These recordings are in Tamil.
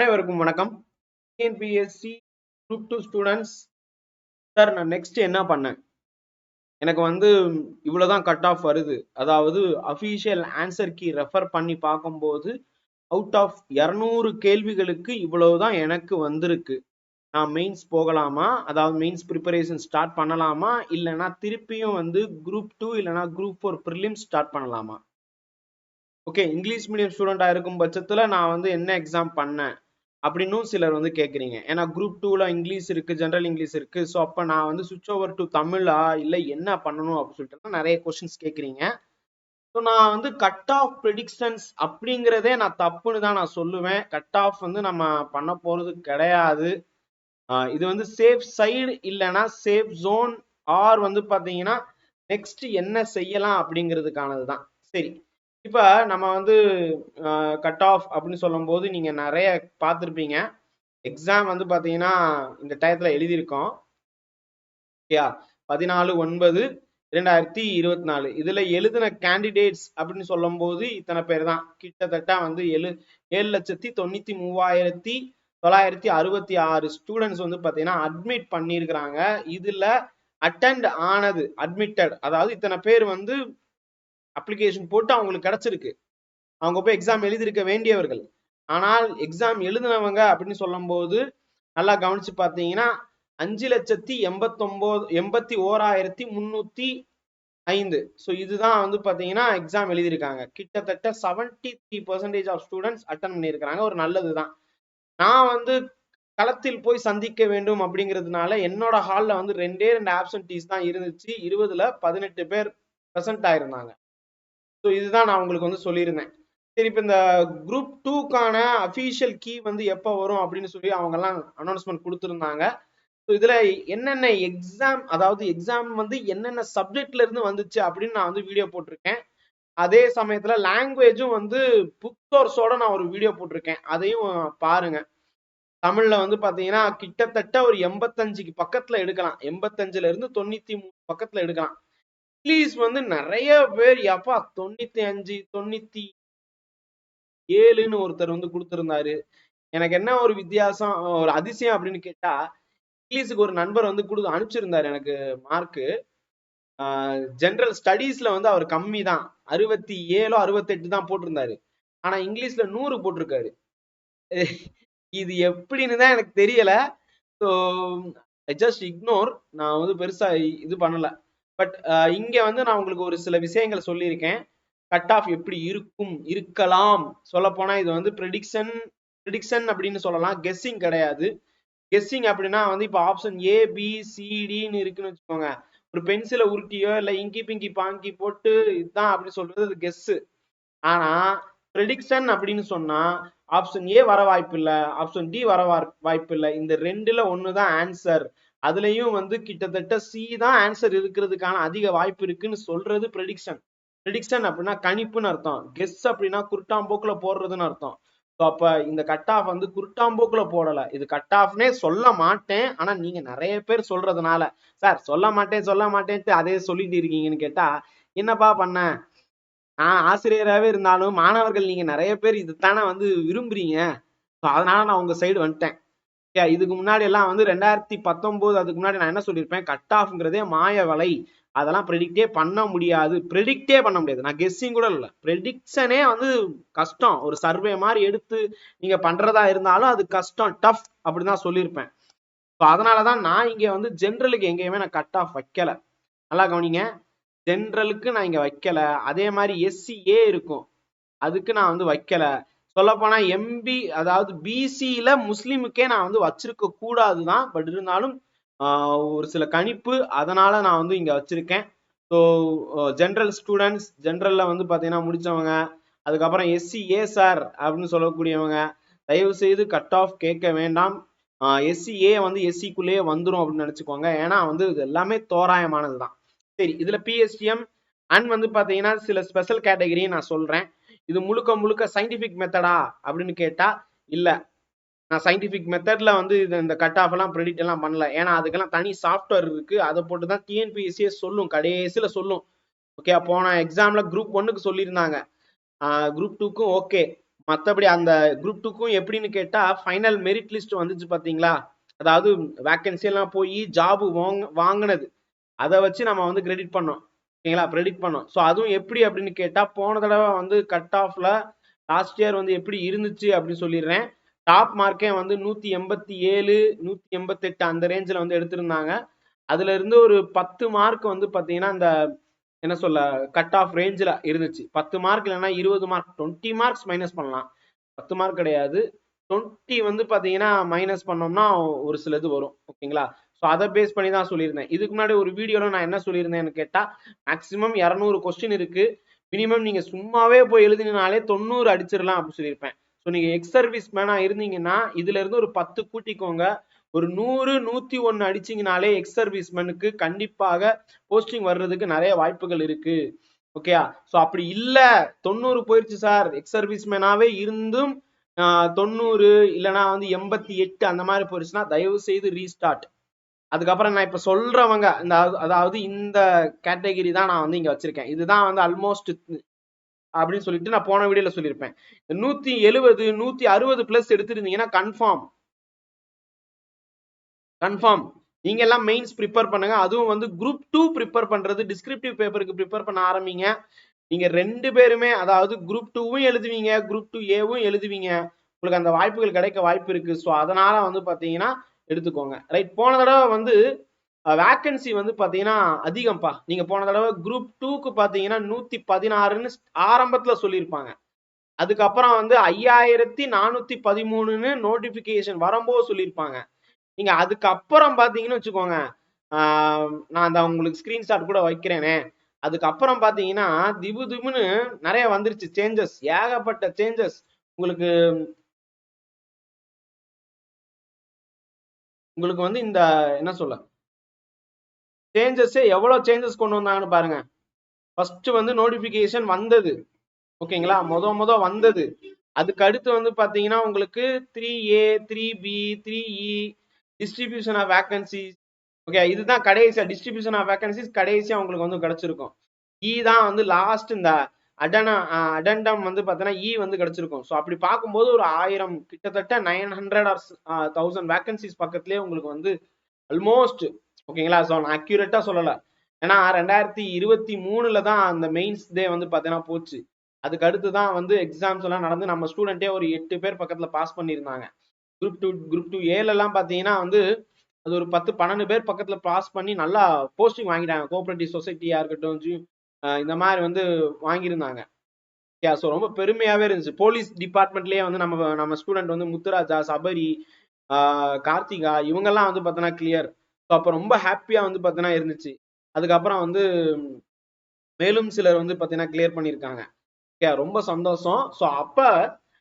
அனைவருக்கும் வணக்கம். TNPSC group two students sir நான் நெக்ஸ்ட் என்ன பண்ணேன்? எனக்கு வந்து இவ்வளோதான் கட் ஆஃப் வருது. அதாவது அஃபீஷியல் ஆன்சர் கீ ரெஃபர் பண்ணி பார்க்கும்போது அவுட் ஆஃப் இரநூறு கேள்விகளுக்கு இவ்வளவுதான் எனக்கு வந்திருக்கு. நான் மெயின்ஸ் போகலாமா? அதாவது மெயின்ஸ் ப்ரிப்பரேஷன் ஸ்டார்ட் பண்ணலாமா? இல்லைன்னா திருப்பியும் வந்து குரூப் டூ இல்லைனா குரூப் ஃபோர் ப்ரிலிம்ஸ் ஸ்டார்ட் பண்ணலாமா? ஓகே இங்கிலீஷ் மீடியம் ஸ்டூடெண்டா இருக்கும் பட்சத்தில் நான் வந்து என்ன எக்ஸாம் பண்ணேன்? அப்படின்னும் சிலர் வந்து கேட்குறீங்க ஏன்னா குரூப் டூவில் இங்கிலீஷ் இருக்குது ஜென்ரல் இங்கிலீஷ் இருக்குது ஸோ அப்போ நான் வந்து சுவிச் ஓவர் டு தமிழா? இல்லை என்ன பண்ணணும் அப்படின்னு சொல்லிட்டு நிறைய கொஸ்டின்ஸ் கேட்குறீங்க ஸோ நான் வந்து கட் ஆஃப் ப்ரெடிக்ஷன்ஸ் அப்படிங்கிறதே நான் தப்புன்னு தான் நான் சொல்லுவேன். கட் ஆஃப் வந்து நம்ம பண்ண போகிறது கிடையாது. இது வந்து சேஃப் சைடு இல்லைன்னா சேஃப் ஜோன் ஆர் வந்து பார்த்தீங்கன்னா நெக்ஸ்ட் என்ன செய்யலாம் அப்படிங்கிறதுக்கானது தான். சரி. இப்ப நம்ம வந்து கட் ஆஃப் அப்படின்னு சொல்லும்போது நீங்க நிறைய பார்த்துருப்பீங்க. எக்ஸாம் வந்து பாத்தீங்கன்னா இந்த டயத்துல எழுதியிருக்கோம். ஓகேயா பதினாலு ஒன்பது இரண்டாயிரத்தி இருபத்தி நாலு இதுல எழுதின கேண்டிடேட்ஸ் அப்படின்னு சொல்லும்போது இத்தனை பேர் தான். கிட்டத்தட்ட வந்து எழு ஏழு லட்சத்தி தொண்ணூத்தி மூவாயிரத்தி தொள்ளாயிரத்தி அறுபத்தி ஆறு ஸ்டூடெண்ட்ஸ் வந்து பாத்தீங்கன்னா அட்மிட் பண்ணியிருக்கிறாங்க. இதுல அட்டெண்ட் ஆனது அட்மிட்டட் அதாவது இத்தனை பேர் வந்து அப்ளிகேஷன் போட்டு அவங்களுக்கு கிடைச்சிருக்கு. அவங்க போய் எக்ஸாம் எழுதியிருக்க வேண்டியவர்கள். ஆனால் எக்ஸாம் எழுதினவங்க அப்படின்னு சொல்லும்போது நல்லா கவனிச்சு பார்த்தீங்கன்னா அஞ்சு லட்சத்தி எண்பத்தொம்போது எண்பத்தி ஓராயிரத்தி முந்நூற்றி ஐந்து. ஸோ இதுதான் வந்து பார்த்தீங்கன்னா எக்ஸாம் எழுதியிருக்காங்க. கிட்டத்தட்ட seventy three percentage of students attend பண்ணியிருக்கிறாங்க. ஒரு நல்லது தான் நான் வந்து களத்தில் போய் சந்திக்க வேண்டும் அப்படிங்கிறதுனால என்னோட ஹாலில் வந்து ரெண்டே ரெண்டு ஆப்சன்டீஸ் தான் இருந்துச்சு. இருபதுல பதினெட்டு பேர் ப்ரெசென்ட் ஆயிருந்தாங்க. ஸோ இதுதான் நான் உங்களுக்கு வந்து சொல்லியிருந்தேன். சரி இப்போ இந்த குரூப் டூக்கான அஃபீஷியல் கீ வந்து எப்போ வரும் அப்படின்னு சொல்லி அவங்கெல்லாம் அனௌன்ஸ்மெண்ட் கொடுத்துருந்தாங்க. ஸோ இதில் என்னென்ன எக்ஸாம் அதாவது எக்ஸாம் வந்து என்னென்ன சப்ஜெக்ட்ல இருந்து வந்துச்சு அப்படின்னு நான் வந்து வீடியோ போட்டிருக்கேன். அதே சமயத்துல லாங்குவேஜும் வந்து புக் சோர்ஸோட நான் ஒரு வீடியோ போட்டிருக்கேன். அதையும் பாருங்க. தமிழ்ல வந்து பாத்தீங்கன்னா கிட்டத்தட்ட ஒரு எண்பத்தஞ்சுக்கு பக்கத்துல எடுக்கலாம். எண்பத்தஞ்சுல இருந்து தொண்ணூத்தி மூணு பக்கத்துல எடுக்கலாம். இங்கிலீஷ் வந்து நிறைய பேர் எப்பா தொண்ணூத்தி அஞ்சு தொண்ணூத்தி ஏழுன்னு ஒருத்தர் வந்து கொடுத்திருந்தாரு. எனக்கு என்ன ஒரு வித்தியாசம் ஒரு அதிசயம் அப்படின்னு கேட்டா இங்கிலீஷுக்கு ஒரு நண்பர் வந்து கொடு அனுப்பிச்சிருந்தாரு எனக்கு மார்க்கு ஜென்ரல் ஸ்டடீஸ்ல வந்து அவர் கம்மி தான் அறுபத்தி ஏழோ அறுபத்தெட்டு தான் போட்டிருந்தாரு. ஆனா இங்கிலீஷ்ல நூறு போட்டிருக்காரு. இது எப்படின்னு தான் எனக்கு தெரியல. ஸோ ஜஸ்ட் இக்னோர் நான் வந்து பெருசா இது பண்ணல. பட் uh, இங்க வந்து நான் உங்களுக்கு ஒரு சில விஷயங்கள் சொல்லியிருக்கேன். கட் ஆஃப் எப்படி இருக்கும் இருக்கலாம். சொல்ல போனா இது வந்து ப்ரெடிக்ஷன் ப்ரிடிக்ஷன் அப்படின்னு சொல்லலாம். கெஸ்ஸிங் கிடையாது. கெஸ்ஸிங் அப்படின்னா வந்து இப்போ ஆப்ஷன் ஏ பி சிடின்னு இருக்குன்னு வச்சுக்கோங்க. ஒரு பென்சிலை உருட்டியோ இல்லை இங்கி பிங்கி பாங்கி போட்டு இதுதான் அப்படி சொல்றது அது கெஸ்ஸு ஆனா ப்ரெடிக்ஷன் அப்படின்னு சொன்னா ஆப்ஷன் ஏ வர வாய்ப்பு இல்லை ஆப்ஷன் டி வர வாய்ப்பு இல்லை இந்த ரெண்டுல ஒன்று தான் ஆன்சர் அதுலயும் வந்து கிட்டத்தட்ட சி தான் ஆன்சர் இருக்கிறதுக்கான அதிக வாய்ப்பு இருக்குன்னு சொல்றது ப்ரெடிக்ஷன் ப்ரெடிக்ஷன் அப்படின்னா கணிப்புன்னு அர்த்தம். கெஸ் அப்படின்னா குருட்டாம்போக்குல போடுறதுன்னு அர்த்தம். ஸோ அப்ப இந்த கட் ஆஃப் வந்து குருட்டாம்போக்குல போடல. இது கட் ஆஃப்னே சொல்ல மாட்டேன். ஆனா நீங்க நிறைய பேர் சொல்றதுனால. சார் சொல்ல மாட்டேன் சொல்ல மாட்டேன்ட்டு அதே சொல்லிட்டு இருக்கீங்கன்னு கேட்டா என்னப்பா பண்ண? நான் ஆசிரியராகவே இருந்தாலும் மாணவர்கள் நீங்க நிறைய பேர் இதுதானே வந்து விரும்புறீங்க? ஸோ அதனால நான் உங்க சைடு வந்துட்டேன். இதுக்கு முன்னாடி எல்லாம் வந்து ரெண்டாயிரத்தி பத்தொன்பது அதுக்கு முன்னாடி நான் என்ன சொல்லியிருப்பேன்? கட் ஆஃப்ங்கிறதே மாய வலை. அதெல்லாம் ப்ரெடிக்டே பண்ண முடியாது. ப்ரெடிக்டே பண்ண முடியாது. நான் கெஸ்ஸிங் கூட இல்லை. ப்ரெடிக்ஷனே வந்து கஷ்டம். ஒரு சர்வே மாதிரி எடுத்து நீங்க பண்றதா இருந்தாலும் அது கஷ்டம். டஃப் அப்படிதான் சொல்லியிருப்பேன். ஸோ அதனாலதான் நான் இங்க வந்து ஜென்ரலுக்கு எங்கேயுமே நான் கட் ஆஃப் வைக்கல. நல்லா கவனிங்க. ஜென்ரலுக்கு நான் இங்க வைக்கல. அதே மாதிரி எஸ்சி ஏ இருக்கும். அதுக்கு நான் வந்து வைக்கல. சொல்லப்போனால் எம்பி அதாவது பிசியில முஸ்லீமுக்கே நான் வந்து வச்சிருக்க கூடாதுதான். பட் இருந்தாலும் ஒரு சில கணிப்பு அதனால நான் வந்து இங்க வச்சிருக்கேன். ஸோ ஜென்ரல் ஸ்டூடெண்ட்ஸ் ஜென்ரல்ல வந்து பாத்தீங்கன்னா முடிச்சவங்க அதுக்கப்புறம் எஸ்சி ஏ சார் அப்படின்னு சொல்லக்கூடியவங்க தயவு செய்து கட் ஆஃப் கேட்க வேண்டாம். எஸ்சி ஏ வந்து எஸ்சிக்குள்ளேயே வந்துடும் அப்படின்னு நினச்சிக்கோங்க. ஏன்னா வந்து இது எல்லாமே தோராயமானது தான் சரி இதுல பிஎஸ்டிஎம் அண்ட் வந்து பார்த்தீங்கன்னா சில ஸ்பெஷல் கேட்டகரியும் நான் சொல்கிறேன் இது முழுக்க முழுக்க சயின்டிஃபிக் மெத்தடா அப்படின்னு கேட்டால் இல்லை. நான் சயின்டிஃபிக் மெத்தடில் வந்து இது இந்த கட் ஆஃப் எல்லாம் ப்ரெடிக்ட் எல்லாம் பண்ணல. ஏன்னா அதுக்கெல்லாம் தனி சாஃப்ட்வேர் இருக்குது அதை போட்டு தான் டிஎன்பிஎஸ்சியே சொல்லும். கடைசியில் சொல்லும். ஓகே போன எக்ஸாமில் குரூப் ஒன்றுக்கு சொல்லியிருந்தாங்க. குரூப் டூக்கும் ஓகே மற்றபடி அந்த குரூப் டூக்கும் எப்படின்னு கேட்டால் ஃபைனல் மெரிட் லிஸ்ட் வந்துச்சு பார்த்தீங்களா அதாவது வேக்கன்சி எல்லாம் போய் ஜாபு வாங்க வாங்கினது. அதை வச்சு நம்ம வந்து கிரெடிட் பண்ணோம். ஓகேங்களா? ப்ரெடிக்ட் பண்ணும். ஸோ அதுவும் எப்படி அப்படின்னு கேட்டா போன தடவை வந்து கட் ஆஃபில் லாஸ்ட் இயர் வந்து எப்படி இருந்துச்சு அப்படின்னு சொல்லிடுறேன். டாப் மார்க்கே வந்து நூத்தி எண்பத்தி ஏழு நூத்தி எண்பத்தெட்டு அந்த ரேஞ்சில் வந்து எடுத்திருந்தாங்க. அதுல இருந்து ஒரு பத்து மார்க் வந்து பாத்தீங்கன்னா அந்த என்ன சொல்ல கட் ஆஃப் ரேஞ்சில் இருந்துச்சு. பத்து மார்க் இல்லைன்னா இருபது மார்க் டுவெண்ட்டி மார்க்ஸ் மைனஸ் பண்ணலாம். பத்து மார்க் கிடையாது. டுவெண்ட்டி வந்து பாத்தீங்கன்னா மைனஸ் பண்ணோம்னா ஒரு சில இது வரும். ஓகேங்களா? ஸோ அதை பேஸ் பண்ணி தான் சொல்லியிருந்தேன். இதுக்கு முன்னாடி ஒரு வீடியோவில் நான் என்ன சொல்லியிருந்தேன்னு கேட்டால் மேக்ஸிமம் இரநூறு கொஸ்டின் இருக்கு. மினிமம் நீங்கள் சும்மாவே போய் எழுதினாலே தொண்ணூறு அடிச்சிடலாம் அப்படின்னு சொல்லியிருப்பேன். ஸோ நீங்கள் எக்ஸ் சர்வீஸ் மேனா இருந்தீங்கன்னா இதுல இருந்து ஒரு பத்து கூட்டிக்கோங்க. ஒரு நூறு நூற்றி ஒன்னு அடிச்சிங்கனாலே எக்ஸ் சர்வீஸ் மேனுக்கு கண்டிப்பாக போஸ்டிங் வர்றதுக்கு நிறைய வாய்ப்புகள் இருக்கு. ஓகேயா ஸோ அப்படி இல்லை. தொண்ணூறு போயிடுச்சு சார் எக்ஸ் சர்வீஸ்மேனாவே இருந்தும் தொண்ணூறு இல்லைன்னா வந்து எண்பத்தி எட்டு அந்த மாதிரி போயிடுச்சுன்னா தயவு செய்து ரீஸ்டார்ட் அதுக்கப்புறம் நான் இப்போ சொல்றவங்க இந்த அதாவது- இந்த கேட்டகரி தான் நான் வந்து இங்க வச்சிருக்கேன். இதுதான் வந்து ஆல்மோஸ்ட் அப்படின்னு சொல்லிட்டு நான் போன வீடியோல சொல்லியிருப்பேன். நூத்தி எழுபது நூத்தி அறுபது பிளஸ் எடுத்திருந்தீங்கன்னா கன்ஃபார்ம் கன்ஃபார்ம் நீங்க எல்லாம் மெயின்ஸ் ப்ரிப்பேர் பண்ணுங்க. அதுவும் வந்து குரூப் டூ ப்ரிப்பேர் பண்றது டிஸ்கிரிப்டிவ் பேப்பருக்கு ப்ரிப்பேர் பண்ண ஆரம்பிங்க. நீங்க ரெண்டு பேருமே அதாவது குரூப் டூவும் எழுதுவீங்க குரூப் டூ ஏவும் எழுதுவீங்க. உங்களுக்கு அந்த வாய்ப்புகள் கிடைக்க வாய்ப்பு இருக்கு. ஸோ அதனால வந்து பாத்தீங்கன்னா எடுத்துக்கோங்க. ரைட் போன தடவை வந்து வேக்கன்சி வந்து பார்த்தீங்கன்னா அதிகம்ப்பா நீங்கள் போன தடவை குரூப் டூக்கு பார்த்தீங்கன்னா நூற்றி பதினாறுன்னு ஆரம்பத்தில் சொல்லியிருப்பாங்க. அதுக்கப்புறம் வந்து ஐயாயிரத்தி நானூற்றி பதிமூணுன்னு நோட்டிஃபிகேஷன் வரும்போது சொல்லியிருப்பாங்க. நீங்கள் அதுக்கப்புறம் பார்த்தீங்கன்னு வச்சுக்கோங்க நான் அந்த உங்களுக்கு ஸ்க்ரீன்ஷாட் கூட வைக்கிறேனே. அதுக்கப்புறம் பார்த்தீங்கன்னா திபு திபுன்னு நிறைய வந்துருச்சு. சேஞ்சஸ் ஏகப்பட்ட சேஞ்சஸ் உங்களுக்கு உங்களுக்கு வந்து இந்த என்ன சொல்ல? சேஞ்சஸே எவ்வளவு சேஞ்சஸ் கொண்டு வந்தாங்கன்னு பாருங்க. ஃபர்ஸ்ட் வந்து நோட்டிபிகேஷன் வந்தது. ஓகேங்களா? முத முத வந்தது. அதுக்கு அடுத்து வந்து பாத்தீங்கன்னா உங்களுக்கு three A three B three E distribution of vacancies okay இதுதான் கடைசியா டிஸ்ட்ரிபியூஷன் ஆஃப் வேகன்சிஸ் கடைசியா உங்களுக்கு வந்து கிடைச்சிருக்கும். இ தான் வந்து லாஸ்ட் இந்த அடனா அடண்டம் வந்து பார்த்தீங்கன்னா இ e வந்து கிடைச்சிருக்கும். ஸோ அப்படி பார்க்கும்போது ஒரு ஆயிரம் கிட்டத்தட்ட nine hundred or thousand vacancies பக்கத்துலேயே உங்களுக்கு வந்து ஆல்மோஸ்ட் ஓகேங்களா ஸோ நான் அக்யூரேட்டாக சொல்லலை. ஏன்னா ரெண்டாயிரத்தி இருபத்தி மூணில் தான் அந்த மெயின்ஸ் டே வந்து பார்த்தீங்கன்னா போச்சு. அதுக்கு அடுத்து தான் வந்து எக்ஸாம்ஸ் எல்லாம் நடந்து நம்ம ஸ்டூடெண்ட்டே ஒரு எட்டு பேர் பக்கத்தில் பாஸ் பண்ணியிருந்தாங்க. குரூப் டூ குரூப் டூ ஏலெல்லாம் பார்த்தீங்கன்னா வந்து அது ஒரு பத்து பன்னெண்டு பேர் பக்கத்தில் பாஸ் பண்ணி நல்லா போஸ்டிங் வாங்கிட்டாங்க. கோஆப்ரேட்டிவ் சொசைட்டியாக இருக்கட்டும் இந்த மாதிரி வந்து வாங்கியிருந்தாங்க. யா ஸோ ரொம்ப பெருமையாகவே இருந்துச்சு. போலீஸ் டிபார்ட்மெண்ட்லேயே வந்து நம்ம நம்ம ஸ்டூடெண்ட் வந்து முத்துராஜா சபரி கார்த்திகா இவங்கெல்லாம் வந்து பார்த்தோன்னா கிளியர் ஸோ அப்போ ரொம்ப ஹாப்பியாக வந்து பார்த்தோன்னா இருந்துச்சு. அதுக்கப்புறம் வந்து மேலும் சிலர் வந்து பார்த்தீங்கன்னா கிளியர் பண்ணியிருக்காங்க. ஓகே ரொம்ப சந்தோஷம். ஸோ அப்போ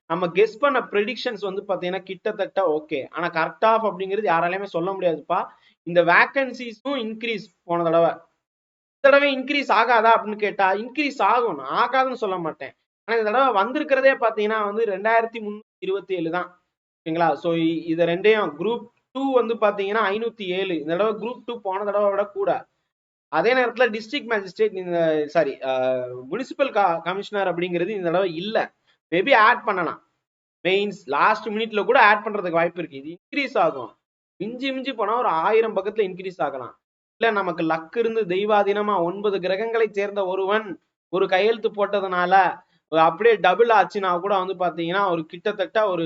நம்ம கெஸ் பண்ண ப்ரெடிக்ஷன்ஸ் வந்து பார்த்தீங்கன்னா கிட்டத்தட்ட ஓகே ஆனால் கரெக்ட் ஆஃப் அப்படிங்கிறது யாராலையுமே சொல்ல முடியாதுப்பா. இந்த வேக்கன்சிஸும் இன்க்ரீஸ் போன தடவை. தடவை இன்க்ரீஸ் ஆகாதா அப்படின்னு கேட்டா இன்க்ரீஸ் ஆகும் நான் ஆகாதுன்னு சொல்ல மாட்டேன். ஆனா இந்த தடவை வந்திருக்கிறதே பாத்தீங்கன்னா வந்து ரெண்டாயிரத்தி முந்நூத்தி இருபத்தி ஏழு தான். ஓகேங்களா ஸோ இதை ரெண்டையும் குரூப் டூ வந்து பாத்தீங்கன்னா ஐநூத்தி ஏழு. இந்த தடவை குரூப் டூ போன தடவை விட கூட. அதே நேரத்துல டிஸ்ட்ரிக்ட் மேஜிஸ்ட்ரேட் இந்த சாரி முனிசிபல் கமிஷனர் அப்படிங்கிறது இந்த தடவை இல்ல. மேபி ஆட் பண்ணலாம். மெயின்ஸ் லாஸ்ட் மினிட்ல கூட ஆட் பண்றதுக்கு வாய்ப்பு இருக்கு. இது இன்க்ரீஸ் ஆகும். மிஞ்சி மிஞ்சி போனா ஒரு ஆயிரம் பக்கத்துல இன்க்ரீஸ் ஆகலாம். இல்ல நமக்கு லக் இருந்து தெய்வாதீனமா ஒன்பது கிரகங்களை சேர்ந்த ஒருவன் ஒரு கையெழுத்து போட்டதுனால அப்படியே டபுள் ஆச்சுன்னா கூட வந்து பாத்தீங்கன்னா ஒரு கிட்டத்தட்ட ஒரு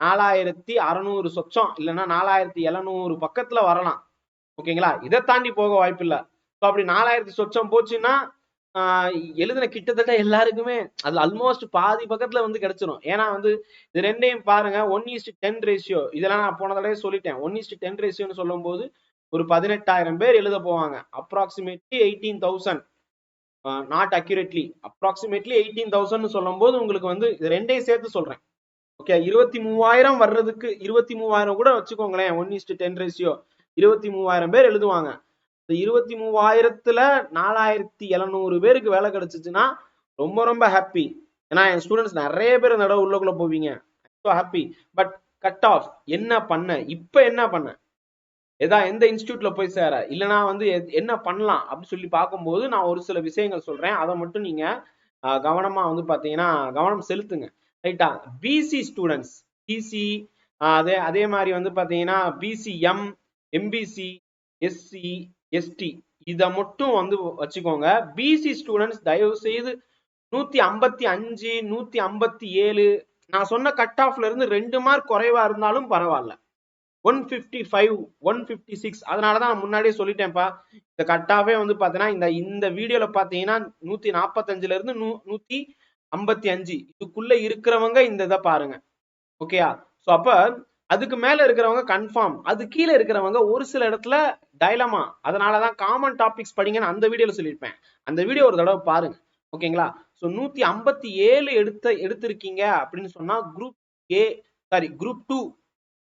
நாலாயிரத்தி அறநூறு சொச்சம் இல்லைன்னா நாலாயிரத்தி எழுநூறு பக்கத்துல வரலாம். ஓகேங்களா? இதை தாண்டி போக வாய்ப்பு இல்லை ஸோ அப்படி நாலாயிரத்தி சொச்சம் போச்சுன்னா ஆஹ் எழுதின கிட்டத்தட்ட எல்லாருக்குமே அது ஆல்மோஸ்ட் பாதி பக்கத்துல வந்து கிடைச்சிரும். ஏன்னா வந்து இது ரெண்டையும் பாருங்க ஒன் ஈஸ்ட் டென் ரேஷியோ இதெல்லாம் நான் போன தடவை சொல்லிட்டேன். ஒன் ஈஸ்ட் டென் ரேஷியோன்னு சொல்லும் போது ஒரு பதினெட்டாயிரம் பேர் எழுத போவாங்க. Approximately eighteen thousand not accurately approximately eighteen thousand சொல்லும் போது உங்களுக்கு வந்து இது ரெண்டையும் சேர்த்து சொல்றேன். ஓகே இருபத்தி மூவாயிரம் வர்றதுக்கு இருபத்தி மூவாயிரம் கூட வச்சுக்கோங்களேன். ஒன் இஸ்ட் டென் ரேஷியோ இருபத்தி மூவாயிரம் பேர் எழுதுவாங்க. இந்த இருபத்தி மூவாயிரத்துல நாலாயிரத்தி எழுநூறு பேருக்கு வேலை கிடைச்சிச்சுன்னா ரொம்ப ரொம்ப ஹாப்பி ஏன்னா என் ஸ்டூடெண்ட்ஸ் நிறைய பேர் இந்த தடவை உள்ளக்குள்ள போவீங்க. So happy but cut off என்ன பண்ண? இப்ப என்ன பண்ண? எதா எந்த இன்ஸ்டியூட்ல போய் சேர? இல்லைனா வந்து எத்- என்ன பண்ணலாம்? அப்படின்னு சொல்லி பார்க்கும்போது நான் ஒரு சில விஷயங்கள் சொல்றேன். அதை மட்டும் நீங்க கவனமா வந்து பாத்தீங்கன்னா கவனம் செலுத்துங்க. ரைட்டா? பிசி ஸ்டூடெண்ட்ஸ் பிசி அதே அதே மாதிரி வந்து பாத்தீங்கன்னா பிசிஎம் எம்பிசி எஸ்சி எஸ்டி இதை மட்டும் வந்து வச்சுக்கோங்க. பிசி ஸ்டூடெண்ட்ஸ் தயவு செய்து நூத்தி ஐம்பத்தி அஞ்சு நூத்தி ஐம்பத்தி ஏழு நான் சொன்ன கட் ஆஃப்ல இருந்து ரெண்டு மார்க் குறைவா இருந்தாலும் பரவாயில்ல. One fifty five one fifty six அதனாலதான் நான் முன்னாடியே சொல்லிட்டேன்ப்பா. இந்த கட்டாவே வந்து பார்த்தீங்கன்னா இந்த இந்த வீடியோல பார்த்தீங்கன்னா நூத்தி நாற்பத்தஞ்சுல இருந்து நூ நூத்தி ஐம்பத்தி அஞ்சு. இதுக்குள்ள இருக்கிறவங்க இந்த இதை பாருங்க. ஓகேயா? ஸோ அப்ப அதுக்கு மேல இருக்கிறவங்க கன்ஃபார்ம் அது கீழே இருக்கிறவங்க ஒரு சில இடத்துல டைலமா அதனால தான் காமன் டாபிக்ஸ் படிங்கன்னு அந்த வீடியோல சொல்லியிருப்பேன். அந்த வீடியோ ஒரு தடவை பாருங்க. ஓகேங்களா? ஸோ நூத்தி ஐம்பத்தி ஏழு எடுத்த எடுத்திருக்கீங்க அப்படின்னு சொன்னா group A sorry group two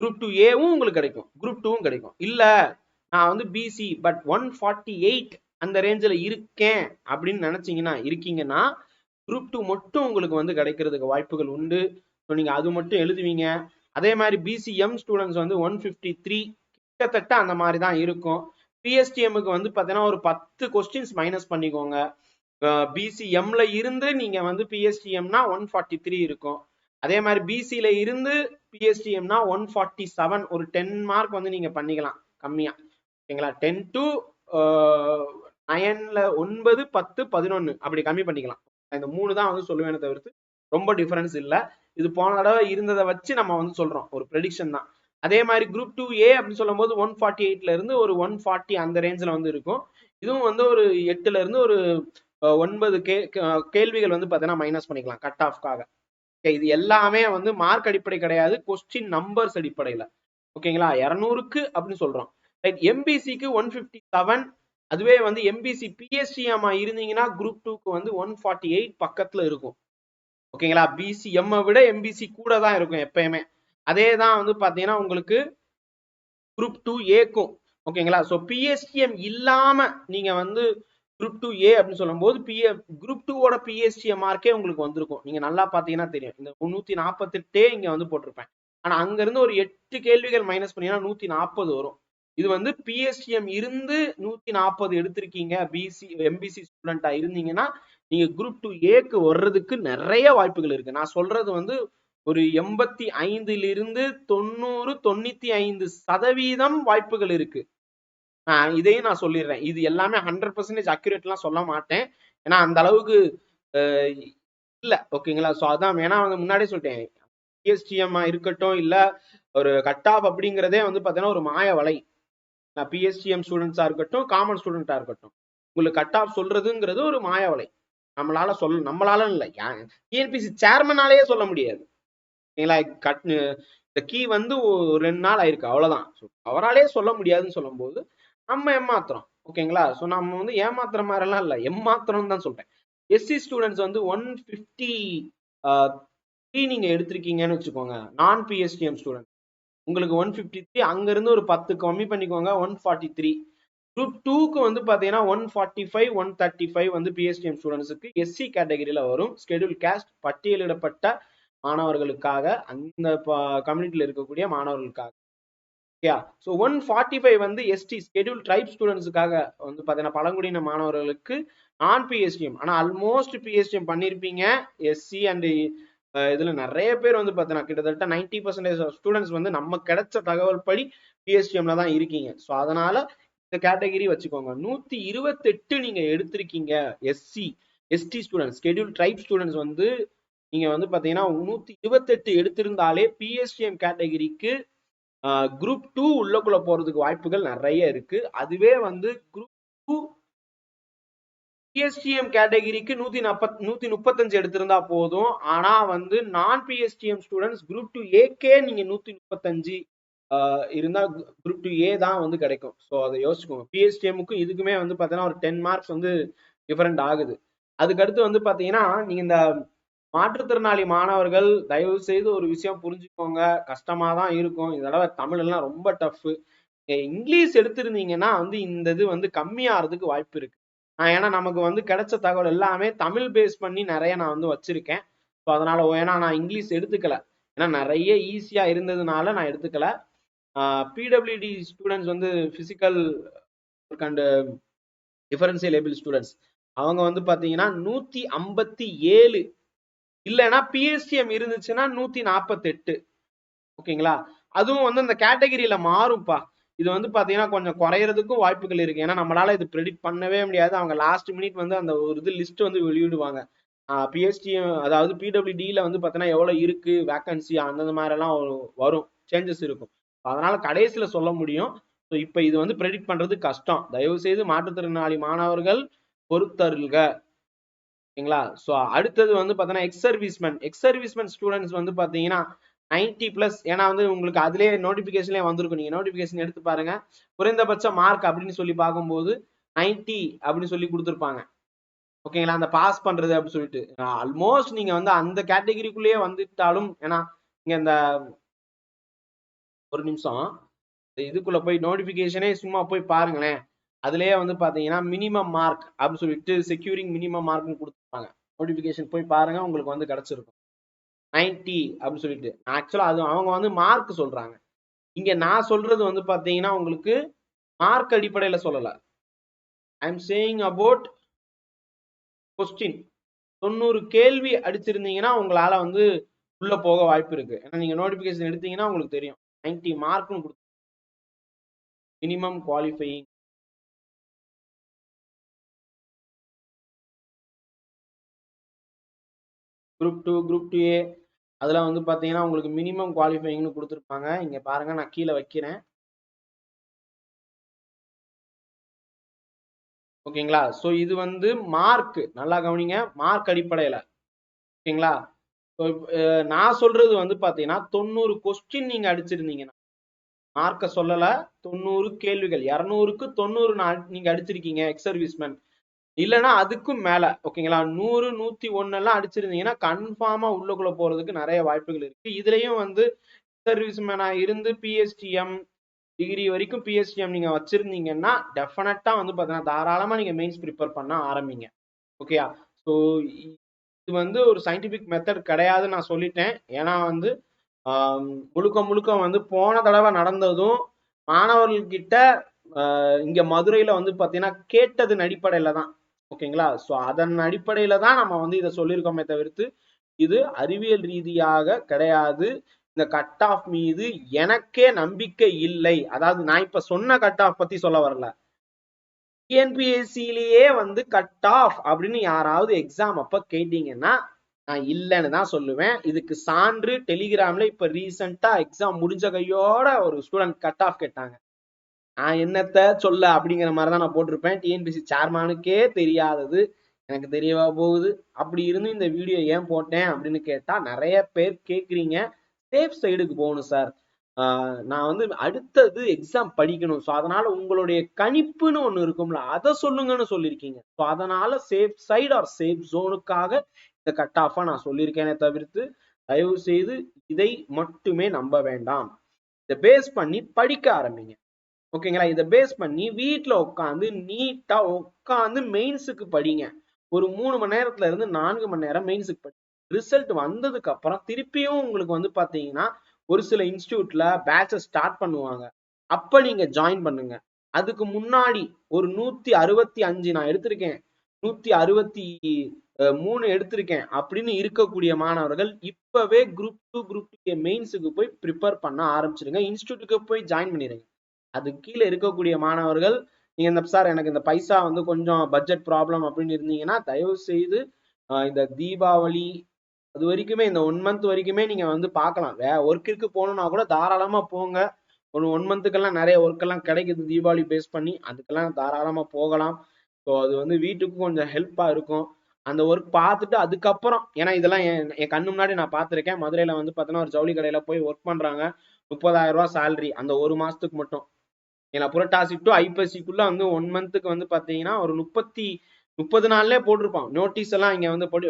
group two ஏவும் உங்களுக்கு கிடைக்கும். குரூப் டூவும் கிடைக்கும். இல்லை நான் வந்து BC but one forty eight அந்த ரேஞ்சில் இருக்கேன் அப்படின்னு நினச்சிங்கன்னா இருக்கீங்கன்னா குரூப் டூ மட்டும் உங்களுக்கு வந்து கிடைக்கிறதுக்கு வாய்ப்புகள் உண்டு. ஸோ நீங்கள் அது மட்டும் எழுதுவீங்க. அதே மாதிரி பிசிஎம் ஸ்டூடெண்ட்ஸ் வந்து ஒன் ஃபிஃப்டி த்ரீ கிட்டத்தட்ட அந்த மாதிரி தான் இருக்கும். பிஎஸ்டிஎம்முக்கு வந்து பார்த்தீங்கன்னா ஒரு பத்து கொஸ்டின்ஸ் மைனஸ் பண்ணிக்கோங்க. பிசிஎம்ல இருந்து நீங்கள் வந்து பிஎஸ்டிஎம்னா ஒன் ஃபார்ட்டி த்ரீ இருக்கும். அதே மாதிரி பிசியில் இருந்து பிஎஸ்டிஎம்னா ஒன் ஃபார்ட்டி செவன் ஒரு டென் மார்க் வந்து நீங்க பண்ணிக்கலாம் கம்மியா. ஓகேங்களா? டென் டு நயன்ல ஒன்பது பத்து பதினொன்னு அப்படி கம்மி பண்ணிக்கலாம். இந்த மூணு தான் வந்து சொல்லுவேனே தவிர்த்து ரொம்ப டிஃபரன்ஸ் இல்லை. இது போன தடவை இருந்ததை வச்சு நம்ம வந்து சொல்றோம் ஒரு ப்ரெடிக்ஷன் தான். அதே மாதிரி குரூப் டூ ஏ அப்படின்னு சொல்லும்போது ஒன் ஃபார்ட்டி எயிட்ல இருந்து ஒரு ஒன் ஃபார்ட்டி அந்த ரேஞ்சில் வந்து இருக்கும். இதுவும் வந்து ஒரு எட்டுல இருந்து ஒரு ஒன்பது கே கேள்விகள் வந்து பார்த்தீங்கன்னா மைனஸ் பண்ணிக்கலாம் கட் ஆஃப்காக இது எல்லாமே வந்து மார்க் அடிப்படை கிடையாது. கொஸ்டின் நம்பர்ஸ் அடிப்படையில. ஓகேங்களா? இரநூறுக்கு அப்படின்னு சொல்றோம். ரைட் எம்பிசிக்கு ஒன் ஃபிஃப்டி செவன் அதுவே வந்து எம்பிசி பிஎஸ்டிஎம் இருந்தீங்கன்னா குரூப் டூக்கு வந்து ஒன் ஃபார்ட்டி எயிட் பக்கத்துல இருக்கும். ஓகேங்களா? பிசி விட எம்பிசி கூட தான் இருக்கும் எப்பயுமே. அதே தான் வந்து பாத்தீங்கன்னா உங்களுக்கு குரூப் டூ ஏக்கும் ஓகேங்களா? ஸோ பிஎஸ்டிஎம் இல்லாம நீங்க வந்து குரூப் டூ ஏ அப்படின்னு சொல்லும்போது பிஏ குரூப் டூவோட பிஎஸ்டிஎம் மார்க்கே உங்களுக்கு வந்திருக்கும். நீங்க நல்லா பாத்தீங்கன்னா தெரியும். இந்த முந்நூத்தி நாற்பத்தெட்டே இங்க வந்து போட்டிருப்பேன். ஆனா அங்க இருந்து ஒரு எட்டு கேள்விகள் மைனஸ் பண்ணீங்கன்னா நூத்தி நாற்பது வரும். இது வந்து பிஎஸ்டிஎம் இருந்து நூத்தி நாற்பது எடுத்திருக்கீங்க. பிசி எம்பிசி ஸ்டூடெண்டா இருந்தீங்கன்னா நீங்க குரூப் டூ ஏக்கு வர்றதுக்கு நிறைய வாய்ப்புகள் இருக்கு. நான் சொல்றது வந்து ஒரு எண்பத்தி ஐந்துல இருந்து தொண்ணூறு தொண்ணூத்தி ஐந்து சதவீதம் வாய்ப்புகள் இருக்கு. இதையும் நான் சொல்லிடுறேன். இது எல்லாமே ஹண்ட்ரட் பர்சன்டேஜ் அக்யூரேட்லாம் சொல்ல மாட்டேன். ஏன்னா அந்த அளவுக்கு இல்ல. ஓகேங்களா? ஸோ அதான் வேணா வந்து முன்னாடியே சொல்லிட்டேன். பிஎஸ்டிஎம் இருக்கட்டும் இல்ல ஒரு கட் ஆஃப் அப்படிங்கிறதே வந்து பார்த்தீங்கன்னா ஒரு மாய வலை. நான் பிஎஸ்டிஎம் ஸ்டூடெண்ட்ஸாக இருக்கட்டும் காமன் ஸ்டூடெண்ட்டாக இருக்கட்டும். உங்களுக்கு கட் ஆஃப் சொல்றதுங்கிறது ஒரு மாய வலை. நம்மளால சொல்ல நம்மளால இல்லை. டிஎன்பிசி சேர்மனாலேயே சொல்ல முடியாது. ஓகேங்களா? கட் இந்த கீ வந்து ஒரு ரெண்டு நாள் ஆயிருக்கு. அவ்வளவுதான். அவராலே சொல்ல முடியாதுன்னு சொல்லும்போது நம்ம ஏமாத்துறோம். ஓகேங்களா? ஸோ நம்ம வந்து ஏமாத்துற மாதிரிலாம் இல்லை. ஏமாத்துறோம்னு தான் சொல்றேன். எஸ்சி ஸ்டூடெண்ட்ஸ் வந்து ஒன் ஃபிஃப்டி த்ரீ நீங்க எடுத்திருக்கீங்கன்னு வச்சுக்கோங்க. நான் பிஎஸ்டிஎம் ஸ்டூடெண்ட் உங்களுக்கு ஒன் ஃபிஃப்டி த்ரீ அங்கேருந்து ஒரு பத்து கம்மி பண்ணிக்கோங்க. ஒன் ஃபார்ட்டி த்ரீ குரூப் டூக்கு வந்து பார்த்தீங்கன்னா one forty five one thirty five வந்து பிஎஸ்டிஎம் ஸ்டூடெண்ட்ஸுக்கு எஸ்சி கேட்டகரியில் வரும். ஸ்கெடியூல் கேஸ்ட் பட்டியலிடப்பட்ட மாணவர்களுக்காக அந்த கம்யூனிட்டியில் இருக்கக்கூடிய மாணவர்களுக்காக. Okay so one forty five வந்து எஸ்டி ஸ்கெடியூல் ட்ரைப் ஸ்டூடெண்ட்ஸுக்காக வந்து பார்த்தீங்கன்னா பழங்குடியின மாணவர்களுக்கு நான் பிஎஸ்டிஎம் ஆனால் ஆல்மோஸ்ட் பிஎஸ்டிஎம் பண்ணியிருப்பீங்க எஸ்சி அண்ட் இதில் நிறைய பேர் வந்து பார்த்தீங்கன்னா கிட்டத்தட்ட நைன்டி பர்சன்டேஜ் ஸ்டூடெண்ட்ஸ் வந்து நம்ம கிடைச்ச தகவல் படி பிஎஸ்டிஎம்ல தான் இருக்கீங்க. ஸோ அதனால இந்த கேட்டகரி வச்சுக்கோங்க. நூற்றி இருபத்தெட்டு நீங்கள் எடுத்திருக்கீங்க SC ST students schedule tribe students வந்து நீங்கள் வந்து பார்த்தீங்கன்னா நூற்றி இருபத்தெட்டு எடுத்திருந்தாலே பிஎஸ்டிஎம் கேட்டகரிக்கு குரூப் டூ உள்ளக்குள்ள போறதுக்கு வாய்ப்புகள் நிறைய இருக்கு. அதுவே வந்து குரூப் டூ பிஎஸ்டிஎம் கேட்டகிரிக்கு நூத்தி நாற்பத் நூத்தி முப்பத்தஞ்சு எடுத்திருந்தா போதும். ஆனா வந்து நான் பிஎஸ்டிஎம் ஸ்டூடெண்ட்ஸ் குரூப் டூ ஏக்கே நீங்க நூத்தி முப்பத்தஞ்சு இருந்தா குரூப் டூ ஏ தான் வந்து கிடைக்கும். ஸோ அதை யோசிச்சுக்கோங்க. பிஎஸ்டிஎம்முக்கும் இதுக்குமே வந்து பார்த்தீங்கன்னா ஒரு டென் மார்க்ஸ் வந்து டிஃபரெண்ட் ஆகுது. அதுக்கடுத்து வந்து பார்த்தீங்கன்னா நீங்க இந்த மாற்றுத்திறனாளி மாணவர்கள் தயவு செய்து ஒரு விஷயம் புரிஞ்சுக்கோங்க. கஷ்டமா தான் இருக்கும். இதெல்லாம் தமிழ் எல்லாம் ரொம்ப டஃப் இங்கிலீஷ் எடுத்திருந்தீங்கன்னா வந்து இந்த இது வந்து கம்மியாகிறதுக்கு வாய்ப்பு இருக்கு. ஏன்னா நமக்கு வந்து கிடைச்ச தகவல் எல்லாமே தமிழ் பேஸ் பண்ணி நிறைய நான் வந்து வச்சிருக்கேன். ஸோ அதனால ஏன்னா நான் இங்கிலீஷ் எடுத்துக்கல. ஏன்னா நிறைய ஈஸியா இருந்ததுனால நான் எடுத்துக்கல. பிடபிள்யூடி ஸ்டூடெண்ட்ஸ் வந்து physical and differential able students அவங்க வந்து பார்த்தீங்கன்னா நூற்றி ஐம்பத்தி ஏழு இல்லைன்னா பிஎஸ்டிஎம் இருந்துச்சுன்னா நூத்தி நாற்பத்தெட்டு ஓகேங்களா? அதுவும் வந்து அந்த கேட்டகரியில மாறும்ப்பா இது வந்து பாத்தீங்கன்னா கொஞ்சம் குறையறதுக்கும் வாய்ப்புகள் இருக்கு. ஏன்னா நம்மளால இது ப்ரெடிக்ட் பண்ணவே முடியாது. அவங்க லாஸ்ட் மினிட் வந்து அந்த ஒரு இது லிஸ்ட் வந்து வெளியிடுவாங்க. பிஎஸ்டிஎம் அதாவது பிடபிள்யூடியில வந்து பார்த்தீங்கன்னா எவ்வளவு இருக்கு வேக்கன்சி அந்த மாதிரி எல்லாம் வரும். சேஞ்சஸ் இருக்கும். அதனால கடைசியில சொல்ல முடியும். ஸோ இப்போ இது வந்து ப்ரெடிக்ட் பண்றது கஷ்டம். தயவு செய்து மாற்றுத்திறனாளி மாணவர்கள் பொறுத்தருள்க. ஓகேங்களா? ஸோ அடுத்தது வந்து பார்த்தீங்கன்னா ex servicemen ex servicemen students வந்து பார்த்தீங்கன்னா நைன்டி பிளஸ் ஏன்னா வந்து உங்களுக்கு அதுலேயே நோட்டிஃபிகேஷன்லேயே வந்திருக்கும். நீங்கள் நோட்டிஃபிகேஷன் எடுத்து பாருங்க. குறைந்தபட்ச மார்க் அப்படின்னு சொல்லி பார்க்கும்போது நைன்டி அப்படின்னு சொல்லி கொடுத்துருப்பாங்க. ஓகேங்களா? அந்த பாஸ் பண்ணுறது அப்படின்னு சொல்லிட்டு. ஆல்மோஸ்ட் நீங்கள் வந்து அந்த கேட்டகரிக்குள்ளேயே வந்துட்டாலும் ஏன்னா இங்கே இந்த ஒரு நிமிஷம். இதுக்குள்ளே போய் நோட்டிஃபிகேஷனே சும்மா போய் பாருங்களேன். அதுலயே வந்து பாத்தீங்கன்னா மினிமம் மார்க் அப்படின்னு சொல்லிட்டு செக்யூரிங் மினிமம் மார்க்னு கொடுத்துருப்பாங்க. நோட்டிபிகேஷன் போய் பாருங்க உங்களுக்கு வந்து கிடைச்சிருக்கும். நைன்டி அப்படின்னு சொல்லிட்டு. ஆக்சுவலா அது அவங்க வந்து மார்க் சொல்றாங்க. இங்க நான் சொல்றது வந்து பாத்தீங்கன்னா உங்களுக்கு மார்க் அடிப்படையில சொல்லல. I am saying about question தொண்ணூறு கேள்வி அடிச்சிருந்தீங்கன்னா உங்களால வந்து உள்ள போக வாய்ப்பு இருக்கு. ஏன்னா நீங்க நோட்டிபிகேஷன் எடுத்தீங்கன்னா உங்களுக்கு தெரியும். நைன்டி மார்க்னு கொடுத்து minimum qualifying group two group two A அதில் வந்து பார்த்தீங்கன்னா உங்களுக்கு மினிமம் குவாலிஃபைங்னு கொடுத்துருப்பாங்க. இங்கே பாருங்க நான் கீழே வைக்கிறேன். ஓகேங்களா? ஸோ இது வந்து மார்க் நல்லா கவனிங்க மார்க் அடிப்படையில். ஓகேங்களா? நான் சொல்றது வந்து பார்த்தீங்கன்னா தொண்ணூறு கொஸ்டின் நீங்க அடிச்சிருந்தீங்கன்னா மார்க்க சொல்லல தொண்ணூறு கேள்விகள் இரநூறுக்கு தொண்ணூறு நீங்க அடிச்சிருக்கீங்க எக்ஸ் சர்வீஸ்மேன் இல்லைன்னா அதுக்கும் மேல ஓகேங்களா? நூறு நூத்தி ஒன்னு எல்லாம் அடிச்சிருந்தீங்கன்னா கன்ஃபார்மா உள்ளுக்குள்ள போறதுக்கு நிறைய வாய்ப்புகள் இருக்கு. இதுலயும் வந்து சர்வீஸ்மேனா இருந்து பிஎஸ்டிஎம் டிகிரி வரைக்கும் பிஎஸ்டிஎம் நீங்க வச்சிருந்தீங்கன்னா டெஃபினட்டா வந்து பாத்தீங்கன்னா தாராளமா நீங்க மெயின்ஸ் ப்ரிப்பேர் பண்ண ஆரம்பிங்க. ஓகேயா? ஸோ இது வந்து ஒரு சயின்டிபிக் மெத்தட் கிடையாது நான் சொல்லிட்டேன். ஏன்னா வந்து முழுக்க முழுக்க வந்து போன தடவை நடந்ததும் மாணவர்கள்கிட்ட இங்க மதுரையில வந்து பாத்தீங்கன்னா கேட்டதன் அடிப்படையில தான். ஓகேங்களா? ஸோ அதன் அடிப்படையில தான் நம்ம வந்து இதை சொல்லியிருக்கோமே தவிர்த்து இது அறிவியல் ரீதியாக கிடையாது. இந்த கட் ஆஃப் மீது எனக்கே நம்பிக்கை இல்லை. அதாவது நான் இப்ப சொன்ன கட் ஆஃப் பத்தி சொல்ல வரல. டிஎன்பிஎஸ்சிலேயே வந்து கட் ஆஃப் அப்படின்னு யாராவது எக்ஸாம் அப்ப கேட்டீங்கன்னா நான் இல்லைன்னு தான் சொல்லுவேன். இதுக்கு சான்று டெலிகிராம்ல இப்ப ரீசெண்டா எக்ஸாம் முடிஞ்ச கையோட ஒரு ஸ்டூடெண்ட் கட் ஆஃப் கேட்டாங்க. நான் என்னத்த சொல்ல அப்படிங்கிற மாதிரி தான் நான் போட்டிருப்பேன். டிஎன்பிசி சேர்மானுக்கே தெரியாதது. எனக்கு தெரியவா போகுது. அப்படி இருந்து இந்த வீடியோ ஏன் போட்டேன் அப்படின்னு கேட்டால் நிறைய பேர் கேட்குறீங்க சேஃப் சைடுக்கு போகணும் சார் நான் வந்து அடுத்தது எக்ஸாம் படிக்கணும். ஸோ அதனால உங்களுடைய கணிப்புன்னு ஒன்று இருக்கும்ல அதை சொல்லுங்கன்னு சொல்லியிருக்கீங்க. ஸோ அதனால சேஃப் சைடு ஆர் சேஃப் ஜோனுக்காக இந்த கட் ஆஃபாக நான் சொல்லியிருக்கேனே தவிர்த்து தயவு செய்து இதை மட்டுமே நம்ப வேண்டாம். இதை பேஸ் பண்ணி படிக்க ஆரம்பிங்க. ஓகேங்களா? இதை பேஸ் பண்ணி வீட்டில் உட்காந்து நீட்டா உட்காந்து மெயின்ஸுக்கு படிங்க. ஒரு மூணு மணி நேரத்துல இருந்து நான்கு மணி நேரம் மெயின்ஸுக்கு படி. ரிசல்ட் வந்ததுக்கு அப்புறம் திருப்பியும் உங்களுக்கு வந்து பாத்தீங்கன்னா ஒரு சில இன்ஸ்டியூட்ல பேட்சஸ் ஸ்டார்ட் பண்ணுவாங்க. அப்ப நீங்க ஜாயின் பண்ணுங்க. அதுக்கு முன்னாடி ஒரு நூத்தி அறுபத்தி அஞ்சு நான் எடுத்திருக்கேன். நூத்தி அறுபத்தி மூணு எடுத்திருக்கேன் அப்படின்னு இருக்கக்கூடிய மாணவர்கள் இப்பவே குரூப் டூ குரூப் டூ மெயின்ஸுக்கு போய் ப்ரிப்பேர் பண்ண ஆரம்பிச்சிருங்க. இன்ஸ்டியூட்டுக்கு போய் ஜாயின் பண்ணிடுங்க அது கீழே இருக்கக்கூடிய மாணவர்கள் நீங்க இந்த சார் எனக்கு இந்த பைசா வந்து கொஞ்சம் பட்ஜெட் ப்ராப்ளம் அப்படின்னு இருந்தீங்கன்னா தயவு செய்து இந்த தீபாவளி அது வரைக்குமே இந்த ஒன் மந்த் வரைக்குமே நீங்க வந்து பார்க்கலாம். வே ஒர்க்கிற்கு போகணும்னா கூட தாராளமா போங்க. ஒரு ஒன் மந்த்துக்கெல்லாம் நிறைய ஒர்க் எல்லாம் கிடைக்குது தீபாவளி பேஸ் பண்ணி. அதுக்கெல்லாம் தாராளமா போகலாம். ஸோ அது வந்து வீட்டுக்கும் கொஞ்சம் ஹெல்ப்பா இருக்கும். அந்த ஒர்க் பார்த்துட்டு அதுக்கப்புறம் ஏன்னா இதெல்லாம் என் என் கண்ணு முன்னாடி நான் பார்த்துருக்கேன். மதுரையில வந்து பார்த்தோன்னா ஒரு ஜவுளி கடையில போய் ஒர்க் பண்றாங்க. முப்பதாயிரம் ரூபா சேலரி அந்த ஒரு மாசத்துக்கு மட்டும். ஏன்னா புரட்டாசி டு ஐப்பசிக்குள்ள வந்து ஒன் மந்த்துக்கு வந்து பாத்தீங்கன்னா ஒரு முப்பத்தி முப்பது நாள்லயே போட்டிருப்பான். நோட்டீஸ் எல்லாம் இங்க வந்து போட்டு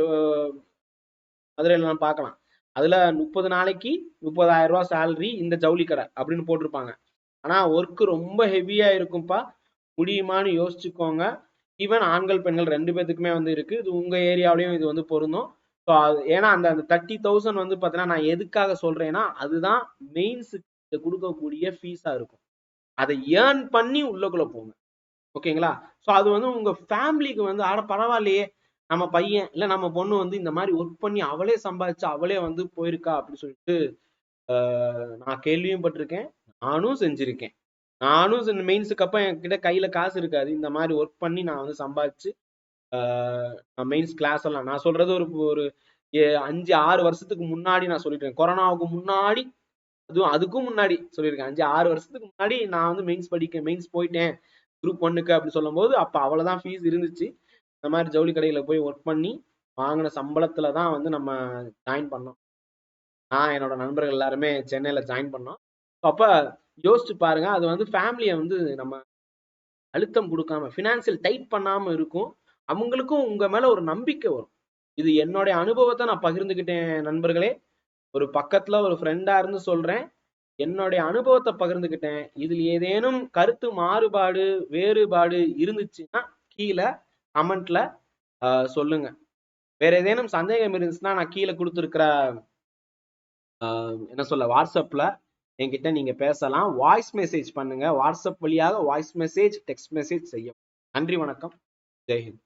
மதுரையில நான் பார்க்கலாம். அதுல முப்பது நாளைக்கு முப்பதாயிரம் ரூபாய் சேலரி இந்த ஜவுளி கடை அப்படின்னு போட்டிருப்பாங்க. ஆனா ஒர்க் ரொம்ப ஹெவியா இருக்கும்பா. முடியுமான்னு யோசிச்சுக்கோங்க. ஈவன் ஆண்கள் பெண்கள் ரெண்டு பேத்துக்குமே வந்து இருக்கு. இது உங்க ஏரியாவிலையும் இது வந்து பொருந்தும். ஸோ அது ஏன்னா அந்த அந்த தேர்ட்டி தௌசண்ட் வந்து பார்த்தீங்கன்னா நான் எதுக்காக சொல்றேன்னா அதுதான் மெயின்ஸுக்கு கொடுக்கக்கூடிய ஃபீஸா இருக்கும். அதை ஏர்ன் பண்ணி உள்ளக்குள்ள போங்க. ஓகேங்களா? ஸோ அது வந்து உங்க ஃபேமிலிக்கு வந்து ஆட பரவாயில்லையே நம்ம பையன் இல்ல நம்ம பொண்ணு வந்து இந்த மாதிரி ஒர்க் பண்ணி அவளே சம்பாதிச்சு அவளே வந்து போயிருக்கா அப்படின்னு சொல்லிட்டு ஆஹ் நான் கேள்வியும் பட்டிருக்கேன் நானும் செஞ்சிருக்கேன். நானும் மெயின்ஸுக்கு அப்போ என்கிட்ட கையில காசு இருக்காது. இந்த மாதிரி ஒர்க் பண்ணி நான் வந்து சம்பாதிச்சு மெயின்ஸ் கிளாஸ் எல்லாம் நான் சொல்றது ஒரு ஒரு அஞ்சு ஆறு வருஷத்துக்கு முன்னாடி நான் சொல்லிட்டேன். கொரோனாவுக்கு முன்னாடி அதுவும் அதுக்கும் முன்னாடி சொல்லியிருக்கேன். அஞ்சு ஆறு வருஷத்துக்கு முன்னாடி நான் வந்து மெயின்ஸ் படிக்க மெயின்ஸ் போயிட்டேன். குரூப் ஒன்னுக்கு சொல்லும் போது அப்போ அவ்வளோதான் ஃபீஸ் இருந்துச்சு. இந்த மாதிரி ஜவுளி கடையில் போய் ஒர்க் பண்ணி வாங்கின சம்பளத்துல தான் வந்து நம்ம ஜாயின் பண்ணோம். நான் என்னோட நண்பர்கள் எல்லாருமே சென்னையில் ஜாயின் பண்ணோம். அப்போ யோசிச்சு பாருங்க அது வந்து ஃபேமிலியை வந்து நம்ம அழுத்தம் கொடுக்காம ஃபினான்சியல் டைட் பண்ணாம இருக்கும். அவங்களுக்கும் உங்க மேல ஒரு நம்பிக்கை வரும். இது என்னுடைய அனுபவத்தை நான் பகிர்ந்துக்கிட்டேன் நண்பர்களே. ஒரு பக்கத்துல ஒரு ஃப்ரெண்டா இருந்து சொல்றேன். என்னுடைய அனுபவத்தை பகிர்ந்துக்கிட்டேன் இதில் ஏதேனும் கருத்து மாறுபாடு வேறுபாடு இருந்துச்சுன்னா கீழே கமெண்ட்ல சொல்லுங்க. வேற ஏதேனும் சந்தேகம் இருந்துச்சுன்னா நான் கீழே கொடுத்துருக்கிற என்ன சொல்ல வாட்ஸ்அப்ல என்கிட்ட நீங்க பேசலாம். வாய்ஸ் மெசேஜ் பண்ணுங்க. வாட்ஸ்அப் வழியாக வாய்ஸ் மெசேஜ் டெக்ஸ்ட் மெசேஜ் செய்யும் நன்றி வணக்கம். ஜெய்ஹிந்த்